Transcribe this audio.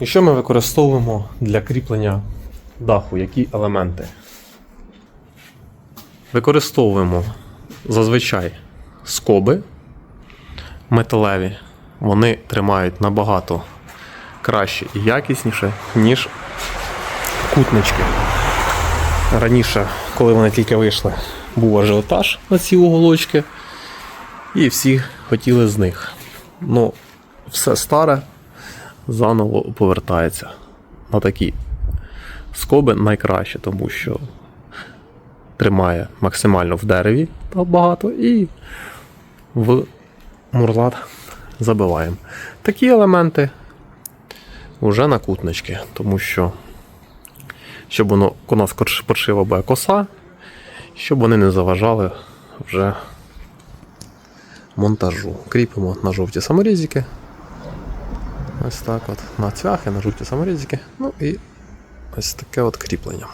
І що ми використовуємо для кріплення даху? Які елементи? Використовуємо зазвичай скоби металеві. Вони тримають набагато краще і якісніше, ніж кутнички. Раніше, коли вони тільки вийшли, був ажіотаж на ці уголочки, і всі хотіли з них. Ну, все старе заново повертається на такі скоби найкраще, тому що тримає максимально в дереві багато і в мурлат забиваємо. Такі елементи вже на кутнички, тому що щоб воно у нас паршива коса, щоб вони не заважали вже монтажу. Кріпимо на жовті саморізики. Ось так от. На цвяхи, на жовті саморізики. Ну і ось таке от кріплення.